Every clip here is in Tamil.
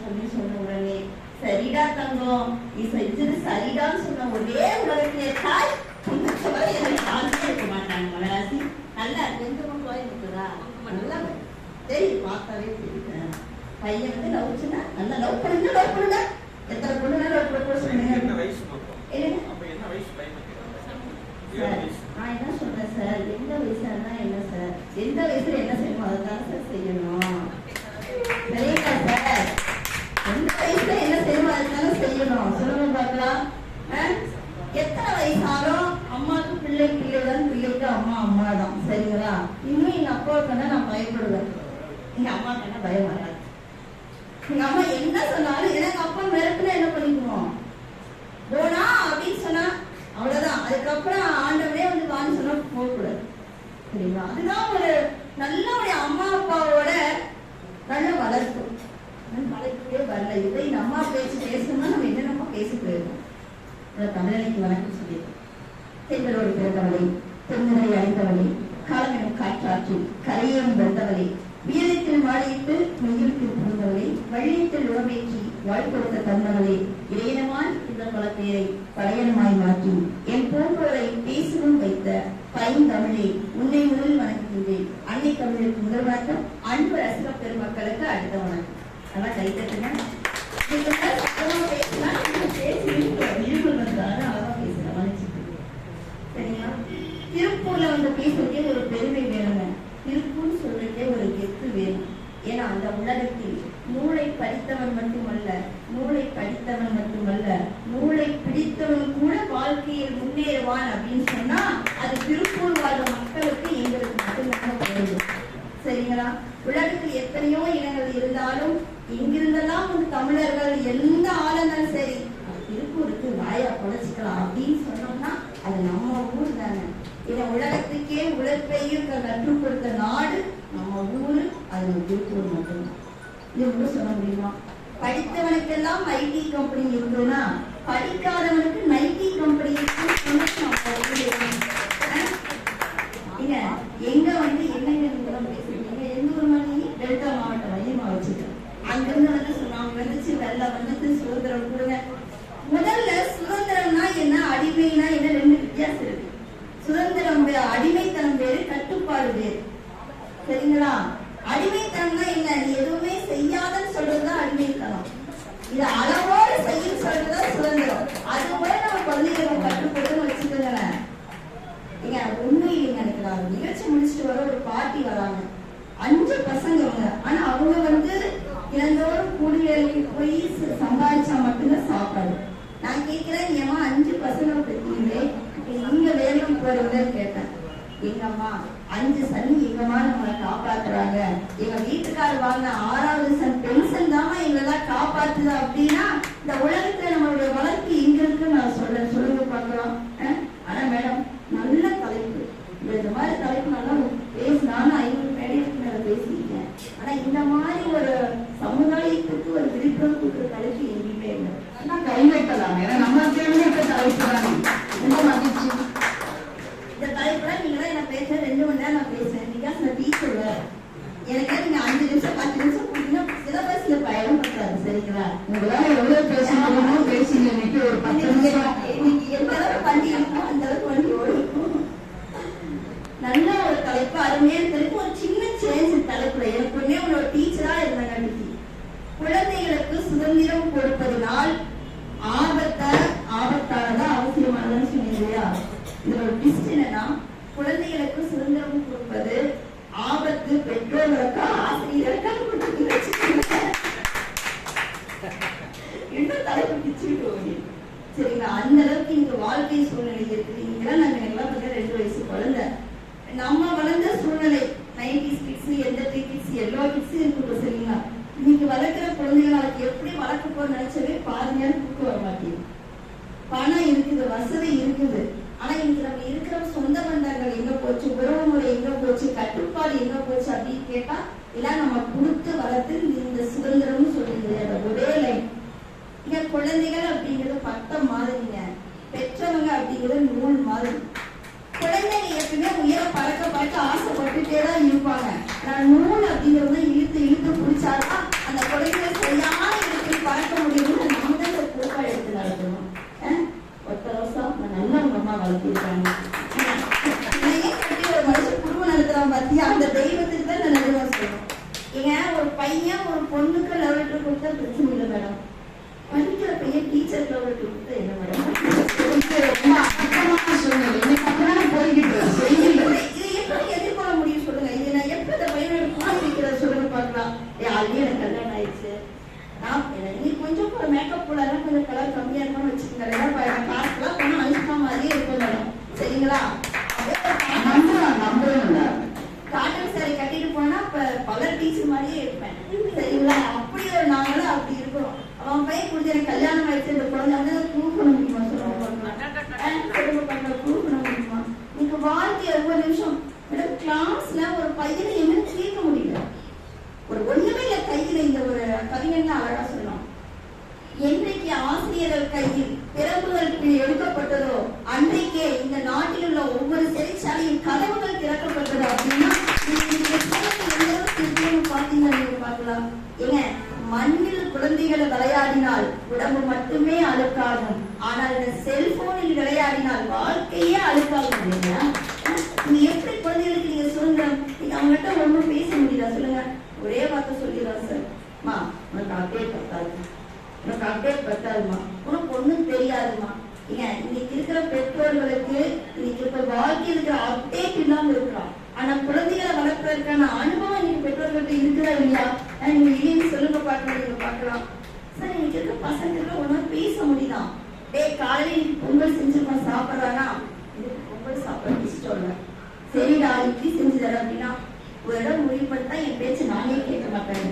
பண்ணி சொன்ன உடனே சரிடா தங்கம் நீ செஞ்சது சரிடான்னு சொன்ன ஒரே உலகத்திலே தாய் உன்னை தவிர எனக்கு யாருமே இருக்க மாட்டாங்க மலராசி. நல்லா கொஞ்சம் போய் இருக்குதா நல்லா தெரியும் பார்த்தாலே தெரியும் பையன் வந்து நல்லா லவ் பண்ணுங்க லவ் பண்ணுங்க. எத்தனை பொண்ணு லவ் பண்ண போட என்ன வயசு? அப்ப வயசு. நான் என்ன சொல்றேன் சார்? எந்த வயசா என்ன சார்? எந்த வயசுல என்ன செய்யணும் அதுதான் சார் செய்யணும் சரிங்களா சார் எந்த வயசுல என்ன செய்யணும் அதுதானே செய்யணும் சொல்லுங்க பார்க்கலாம் ஆ? எத்தனை வயசாலும் அம்மாவுக்கு பிள்ளை பிள்ளை தான் பிள்ளைக்கு அம்மா அம்மா தான் சரிங்களா இன்னும் எங்க நான் பயப்படுவேன். எங்க அம்மாவுக்கு என்ன பயம் வராது. எங்க அம்மா என்ன சொன்னாலும் எனக்கு அப்பா மிரட்டுனா என்ன பண்ணிக்குவோம்? போனா அப்படின்னு சொன்னா அவ்வளவுதான். அதுக்கப்புறம் ஆண்டவரே வந்து வான்னு சொன்னா போகக்கூடாது. சரிங்களா? அதுதான் ஒரு நல்ல ஒரு அம்மா அப்பாவோட நல்ல வளர்ப்பு. ஆனா வளர்க்கவே வரல. இதை இந்த அம்மா பேச்சு பேசணும்னா நம்ம என்னென்னமோ பேசி போயிருக்கோம் தமிழனைக்கு வணக்கம் சொல்லியிருக்கோம் செந்தரோடு பிறந்தவளை தென்னரை அழைத்தவளை காலம் என காற்றாற்றும் கரையேறும் வெந்தவளே. வீரத்தில் வாழையிட்டு மெய்யிற்கு புகுந்தவளே. வள்ளியத்தில் உடம்பேற்றி வாழ்க்கொடுத்த தந்தவளே. இளையனமாய் இந்த பல பேரை பழையனமாய் மாற்றி. என் போன்றோரை பேசவும் வைத்த பைந்தமிழே உன்னை முதலில் வணங்குகின்றேன். அன்னை தமிழுக்கு முதல் வணக்கம். அன்பு ரசிக பெருமக்களுக்கு அடுத்த வணக்கம். நல்லா கைத்தட்டுங்க பேசி வந்து பேசுறதே ஒரு பெருமை வேணுங்க. திருப்பூர்னு சொல்றதே ஒரு கெத்து வேணும். ஏன்னா அந்த உலகத்தில் நூலை படித்தவன் மட்டுமல்ல நூலை படித்தவன் மட்டுமல்ல நூலை பிடித்தவன் கூட வாழ்க்கையில் முன்னேறுவான் அப்படின்னு சொன்னா அது திருப்பூர் வாழும் மக்களுக்கு எங்களுக்கு மட்டும்தான் சரிங்களா? உலகத்தில் எத்தனையோ இனங்கள் இருந்தாலும் எங்கிருந்தெல்லாம் ஒரு தமிழர்கள் எந்த ஆளுங்களும் சரி திருப்பூருக்கு வாயா பொழைச்சிக்கலாம் அப்படின்னு சொன்னோம்னா அது நம்ம ஊர் தானே. இந்த உலகத்துக்கே உழைப்பையும் க- கற்றுக் கொடுத்த நாடு நம்ம ஊரு அது திருப்பூர் மட்டும்தான். இது கூட சொல்ல முடியுமா? படித்தவனுக்கெல்லாம் ஐடி கம்பெனி இருந்ததுன்னா படிக்காதவனுக்கு நைட்டி கம்பெனி எங்க வந்து என்னங்க பேசுறீங்க? எந்த ஊர் மணி டெல்டா மாவட்டம் மையமா வச்சுக்கிறேன் அங்கிருந்து வந்து சொன்னாங்க வந்துச்சு வெள்ளம் வந்துச்சு சுதந்திரம் கொடுங்க. முதல்ல சுதந்திரம்னா என்ன? அடிமைனா என்ன ரெண்டு வித்தியாசம் இருக்கு சுதந்திரம் வே- அடிமைத்தனம் வேறு கட்டுப்பாடு வேறு சரிங்களா அடிமைத்தனம்னா என்ன நீ எதுவுமே செய்யாதன்னு சொல்றதுதான் அடிமைத்தனம் இந்த அளவோடு செய்யும் சொல்றதுதான் சுதந்திரம். அது கூட நம்ம குழந்தைகளை கற்றுக் கொடுத்து வச்சுக்கோங்களேன் நீங்க உண்மை எனக்கு. நான் நிகழ்ச்சி முடிச்சுட்டு வர ஒரு பாட்டி வராங்க. அஞ்சு பசங்க அவங்க. ஆனா அவங்க வந்து தினந்தோறும் கூலி வேலைக்கு போய் சம்பாதிச்சா மட்டும்தான் சாப்பாடு. நான் கேட்கிறேன் ஏமா அஞ்சு பசங்க பெற்றீங்களே? நீங்க வேலைக்கு போறவங்கன்னு கேட்டேன். எங்க அம்மா அஞ்சு சனி எங்கம்மா நம்மளை காப்பாத்துறாங்க. எங்க வீட்டுக்காரர் வாங்கின ஆறாவது சன் பென்ஷன் தான் எங்களெல்லாம் காப்பாத்துது அப்படின்னா இந்த உலகத்துல நம்மளுடைய வளர்ச்சி எங்க இருக்குன்னு நான் சொல்ல சொல்லுங்க பார்க்கலாம் அஹ்? ஆனா மேடம் நல்ல தலைப்பு இந்த இந்த மாதிரி தலைப்பு நல்லா பேசினாலும் ஐநூறு மேடைக்கு மேல பேசியிருக்கேன் ஆனா இந்த மாதிரி ஒரு சமுதாயத்துக்கு ஒரு விழிப்புணர்வு கொடுக்குற தலைப்பு எங்கேயுமே இல்லை ஆனா கை வைக்கலாம் ஏன்னா நம்ம தேர்ந்தெடுத்த தலைப்பு தானே ரொம்ப மகிழ்ச்சி இந்த தலைப்புல நீங்க தான் என்ன பேச ரெண்டு மணி நேரம் நான் பேசுறேன் பிகாஸ் நான் டீச்சர் எனக்கு நீங்க அஞ்சு நிமிஷம் பத்து நிமிஷம் கொடுத்தீங்கன்னா சிலபஸ்ல பயணம் பண்றாரு சரிங்களா உங்களால எவ்வளவு பேச முடியுமோ பேசிங்க இன்னைக்கு ஒரு பத்து நிமிஷம் இன்னைக்கு எந்த அளவுக்கு வண்டி இருக்குமோ அந்த அளவுக்கு வண்டி ஓடும் நல்ல ஒரு தலைப்பு அருமையான தலைப்பு ஒரு சின்ன சேஞ்ச் தலைப்புல எனக்கு ஒண்ணே ஒரு டீச்சரா இருந்தேன் அன்னைக்கு பெண்களுக்கு சுதந்திரம் கொடுப்பதனால் ஆபத்த ஆபத்தானதா அவசியமானதுன்னு சொன்னீங்க இல்லையா இதுல ஒரு என்னன்னா குழந்தைகளுக்கு சுதந்திரம் கொடுப்பது ஆபத்து பெற்றோர்களுக்கா ஆசிரியர்களுக்கா இன்னும் தலைப்பு பிச்சுக்கிட்டு சரிங்களா? அந்த அளவுக்கு இங்க வாழ்க்கை சூழ்நிலை இருக்கு. நீங்களாம் நாங்க எல்லாம் பார்த்தா ரெண்டு வயசு குழந்தை. நம்ம வளர்ந்த சூழ்நிலை நைன்டிஸ் கிட்ஸ் எந்த கிட்ஸ் எல்லா கிட்ஸ் இருக்கட்டும் சரிங்களா இன்னைக்கு வளர்க்குற குழந்தைகளை அதுக்கு எப்படி வளர்க்க போற நினைச்சவே பாருங்க புக்கு வர மாட்டேங்குது பணம் இருக்குது வசதி இருக்குது ஆனா இன்னைக்கு நம்ம இருக்கிற சொந்த பந்தங்கள் எங்க போச்சு உறவு முறை எங்க போச்சு கட்டுப்பாடு எங்க போச்சு அப்படின்னு கேட்டா எல்லாம் நம்ம கொடுத்து வளர்த்து இந்த சுதந்திரம்னு சொல்லுது. ஒரே லைன் இங்க குழந்தைகள் அப்படிங்கிறது பட்டம் மாதிரிங்க. பெற்றவங்க அப்படிங்கிறது நூல் மாதிரி. குழந்தைங்க எப்பவுமே உயர பறக்க பறக்க ஆசைப்பட்டுட்டே தான் இருப்பாங்க. நான் நூல் அப்படிங்கறத இழுத்து இழுத்து பிடிச்சாதான் அந்த குழந்தைங்க செய்யாம வளர்க்க முடியும்னா நம்ம தான் இந்த பொறுப்பா எடுத்து நடத்தணும் அஹ்? ஒத்த ரோசா நான் நல்லா உங்க அம்மா வளர்த்திருக்காங்க என்னையே கட்டி ஒரு மனுஷன் குடும்பம் நடத்துறான் பாத்தியா அந்த தெய்வத்துக்கு தான் நான் நடுவா சொல்லணும் ஏங்க ஒரு பையன் ஒரு பொண்ணுக்கு லெவல் கொடுத்தா பிரச்சனை இல்லை மேடம். படிக்கிற பையன் டீச்சர் லெவல் கொடுத்தா என்ன மேடம் இது ரொம்ப அபத்தமான சூழ்நிலை இன்னைக்கு அப்படிதானே போய்கிட்டு இருக்கு. செய்தியில. இதை எப்படி எதிர்கொள்ள முடியும் சொல்லுங்க இது நான் எப்படி இந்த பையனோட கூட வைக்கிறது சொல்லுங்க பார்க்கலாம் ஏ ஆல்ரெடி எனக்கு கல்யாணம் ஆயிடுச்சு நான் எனக்கு நீ கொஞ்சம் கூட மேக்கப் போடலாம் கொஞ்சம் கலர் கம்மியா இருக்கும்னு வச்சுக்கோங்க ஏன்னா கிளாஸ்லாம் போனால் அனுஷ்கா மாதிரியே இருக்கும் மேடம் சரிங்களா அப்படியே ஒரு காட்டன் நம்புறோம், நம்புறோம்ல. காட்டன் saree கட்டிட்டு போனா இப்ப பலர் டீச்சர் மாதிரியே இருப்பேன் சரிங்களா அப்படி ஒரு நாங்களும் அப்படி இருக்கிறோம் அவன் பையன் குடிச்சு எனக்கு கல்யாணம் ஆயிடுச்சு இந்த குழந்தை வந்து ப்ரூவ் பண்ண முடியுமா சொல்லுங்க சொல்லுங்க பண்ண ப்ரூவ் பண்ண முடியுமா நீங்க வாழ்க்கை ஒவ்வொரு நிமிஷம் மேடம் கிளாஸ்ல ஒரு பையனை என்ன கேட்க முடியல ஒரு ஒண்ணுமே இல்ல கையில இந்த ஒரு கவிஞன் அழகா சொல்லலாம் என்றைக்கு ஆசிரியர்கள் கையில் பிரம்புகளுக்கு எடுக்கப்பட்டதோ அன்றைக்கே இந்த நாட்டில் உள்ள ஒவ்வொரு சிறைச்சாலையும் கதவுகள் திறக்கப்பட்டது அப்படின்னா நீங்க இந்த புத்தகத்தை எந்த அளவுக்கு இருக்குன்னு பாத்தீங்கன்னா நீங்க பார்க்கலாம் ஏங்க மண்ணில் விளையாடினால் உடம்பு மட்டுமே அழுக்காகும். ஆனால் இந்த செல்போனில் விளையாடினால் வாழ்க்கையே அழுக்காகும் இல்லைங்களா நீங்க எப்படி குழந்தைகளுக்கு நீங்க சொல்லுங்க நீங்க அவங்ககிட்ட ஒன்றும் பேச முடியல. சொல்லுங்க. ஒரே வார்த்தை சொல்லிடுறோம் சார் மா உனக்கு அப்டேட் பத்தாது. உனக்கு அப்டேட் பத்தாதுமா? உனக்கு ஒண்ணும் தெரியாதுமா? ஏங்க இன்னைக்கு இருக்கிற பெற்றோர்களுக்கு இன்னைக்கு இருக்கிற வாழ்க்கையில் இருக்கிற அப்டேட் இல்லாம இருக்கிறோம் ஆனா குழந்தைகளை வளர்ப்பதற்கான அனுபவம் இன்னைக்கு பெற்றோர்கள்ட்ட இருக்குதா இல்லையா? நீங்க இல்லைன்னு சொல்லுங்க பார்க்கலாம் நீங்க பார்க்கலாம் சார் இன்னைக்கு இருக்க பசங்களுக்கு ஒன்றும் பேச முடியுதான் டேய் காலை பொங்கல் செஞ்சிருக்கோம் சாப்பிட்றானா? இதுக்கு பொங்கல் சாப்பிட இஷ்டம் சரிடா இட்லி செஞ்சு தரேன் அப்படின்னா ஒரு இடம் முடிவு பண்ணிட்டா என் பேச்சு நானே கேட்க மாட்டேன்.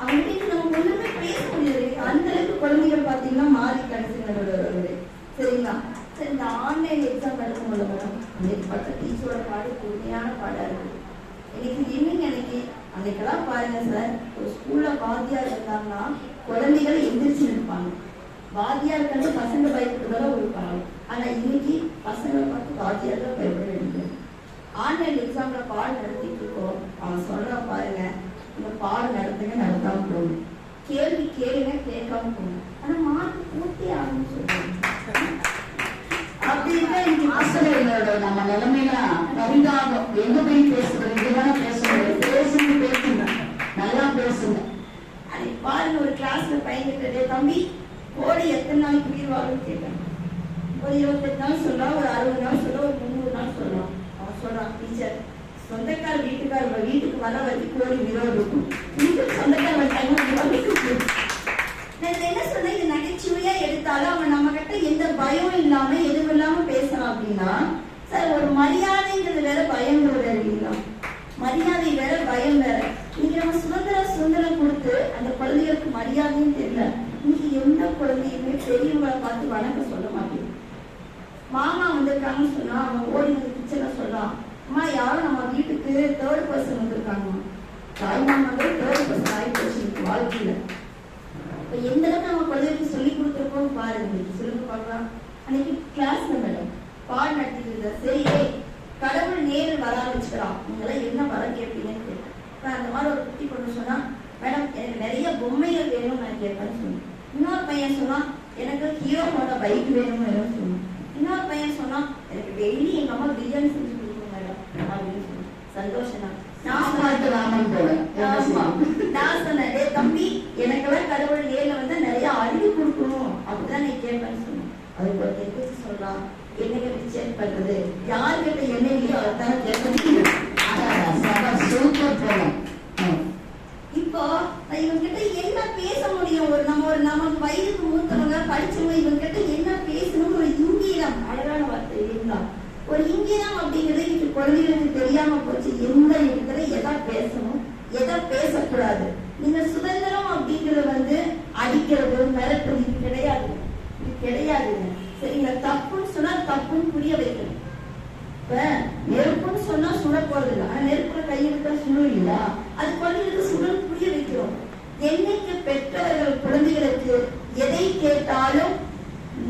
அவங்களுக்கு நம்ம ஒண்ணுமே பேச முடியாது அந்த அளவுக்கு குழந்தைகள் பாத்தீங்கன்னா மாறி கடைசிங்களோட சரிங்களா? சரி இந்த ஆன்லைன் எக்ஸாம் நடக்கும்ல மேடம் இன்னைக்கு பார்த்த டீச்சரோட பாடு உண்மையான பாடா இருக்கு. இன்னைக்கு இன்னைக்கு அன்னைக்கெல்லாம் பாருங்க சார் ஒரு ஸ்கூல்ல வாத்தியார் இருந்தாங்கன்னா குழந்தைகள் எந்திரிச்சு நிற்பாங்க. வாத்தியார் பசங்க பயப்படுறதெல்லாம் ஒரு காலம். ஆனா இன்னைக்கு பசங்களை பார்த்து வாத்தியார் தான் பயப்பட வேண்டியது. ஆன்லைன் எக்ஸாம்ல பாடம் நடத்திட்டு இருக்கோம். அவன் சொல்றான் பாருங்க. இந்த பாடம் நடத்துங்க நடத்தாம போகும் கேள்வி கேளுங்க கேட்காம போகும் ஆனா மார்க் பூர்த்தி ஆகணும்னு சொல்றாங்க. அப்படின்னா ஆசிரியர்களோட நம்ம நிலைமையெல்லாம் பரிதாபம். எங்க போய் பேசுறது? இதுதானே பேசணும். பேசுங்க பேசுங்க. நல்லா பேசுங்க. அன்னைக்கு பாருங்க ஒரு கிளாஸ்ல பையன் தம்பி கோடி எத்தனை நாளைக்கு உயிர் வாழும் கேட்டேன். ஒரு இருபத்தெட்டு நாள் சொல்றான் ஒரு அறுபது நாள் சொல்றான் ஒரு முந்நூறு நாள் சொல்றான் அவன் சொல்றான் டீச்சர் சொந்தக்கார வீட்டுக்கார வீட்டுக்கு வர வரைக்கும் கோடி விரோதம் இருக்கும். வீட்டுக்கு சொந்தக்கார வந்தாங்கன்னா நான் என்ன சொன்னேன்? இது நகைச்சுவையா எடுத்தாலும் அவன் நம்ம கிட்ட எந்த பயம் இல்லாம எதுவும் இல்லாம பேசுறான் அப்படின்னா சார் ஒரு மரியாதைங்கிறது வேற பயங்கிறது வேற இல்லைங்களா? மரியாதை வேற பயம் வேற. இங்க நம்ம சுதந்திர சுதந்திரம் கொடுத்து அந்த குழந்தைகளுக்கு மரியாதையும் தெரியல. இன்னைக்கு எந்த குழந்தையுமே பெரியவங்களை பார்த்து வணக்க சொல்ல மாட்டேங்குது. மாமா வந்திருக்காங்கன்னு சொன்னா அவன் ஓடி வந்து கிச்சனை சொல்லலாம் அம்மா யாரும் நம்ம வீட்டுக்கு தேர்ட் பர்சன் வந்திருக்காங்க. தாய்மாமா தேர்ட் பர்சன் ஆகி போச்சு வாழ்க்கையில. இப்ப எந்த அளவுக்கு நம்ம குழந்தைகளுக்கு சொல்லி கொடுத்துருக்கோம் பாருங்க சொல்லுங்க பார்க்கலாம் அன்னைக்கு கிளாஸ்ல மேடம் பால் நடத்திட்டு இருந்தா சரி கடவுள் நேரில் வர ஆரம்பிச்சுக்கலாம் நீங்களாம் என்ன வர கேட்பீங்கன்னு கேட்டேன் நான் அந்த மாதிரி ஒரு குட்டி பொண்ணு சொன்னா மேடம் எனக்கு நிறைய பொம்மைகள் வேணும்னு நான் கேட்பேன்னு சொன்னேன். இன்னொரு பையன் சொன்னா எனக்கு ஹீரோவோட பைக் வேணும்னு வேணும்னு சொன்னேன். இன்னொரு பையன் சொன்னா எனக்கு டெய்லி எங்க அம்மா பிரியாணி செஞ்சு கொடுக்கும் மேடம் அப்படின்னு சொன்னேன். சந்தோஷம் தான் நான் சாப்பாட்டு சொன்னேன் ராமன் போல. என்ன ஆமா. செய்யும்? நான் சொன்னேன் "டேய் தம்பி எனக்கெல்லாம் கடவுள் நேர்ல வந்து நிறைய அறிவு கொடுக்கணும். அப்படிதான் நீ கேட்பேன்னு சொன்னேன். அதுக்கு ஒரு சொல்லலாம். என்னங்க ரிச்சேட் பண்றது. யாருக்கிட்ட என்ன இல்லையோ அதான் கேட்கணும் அடடா, சபா, சூப்பர் போல ம். இப்போ நான் இவங்க கிட்ட என்ன பேச முடியும் ஒரு நம்ம ஒரு நமக்கு வயதுக்கு மூத்தவங்க படிச்சவங்க இவங்கிட்ட என்ன பேசணும் ஒரு இங்கீதம் அழகான வார்த்தை இல்லைங்களா ஒரு இங்கீதம் அப்படிங்கிறது இன்னைக்கு குழந்தைகளுக்கு தெரியாம போச்சு. எந்த இடத்துல எதா பேசணும் எதை பேசக்கூடாது. இந்த சுதந்திரம் அப்படிங்கிறது வந்து அடிக்கிறது மிரட்டுறது இது கிடையாது. இது கிடையாதுங்க சரிங்களா தப்புன்னு சொன்னா தப்புன்னு புரிய வைக்கணும். இப்ப நெருப்புன்னு சொன்னா சுட போறது இல்லை. ஆனா நெருப்புல கையெழுத்தா சுடும் இல்லையா? அது குழந்தைகளுக்கு சுடல் புரிய வைக்கிறோம். என்னைக்கு பெற்றவர்கள் குழந்தைகளுக்கு எதை கேட்டாலும்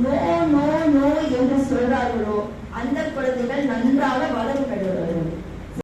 நோ நோ நோ என்று சொல்றார்களோ அந்த குழந்தைகள் நன்றாக வளரும்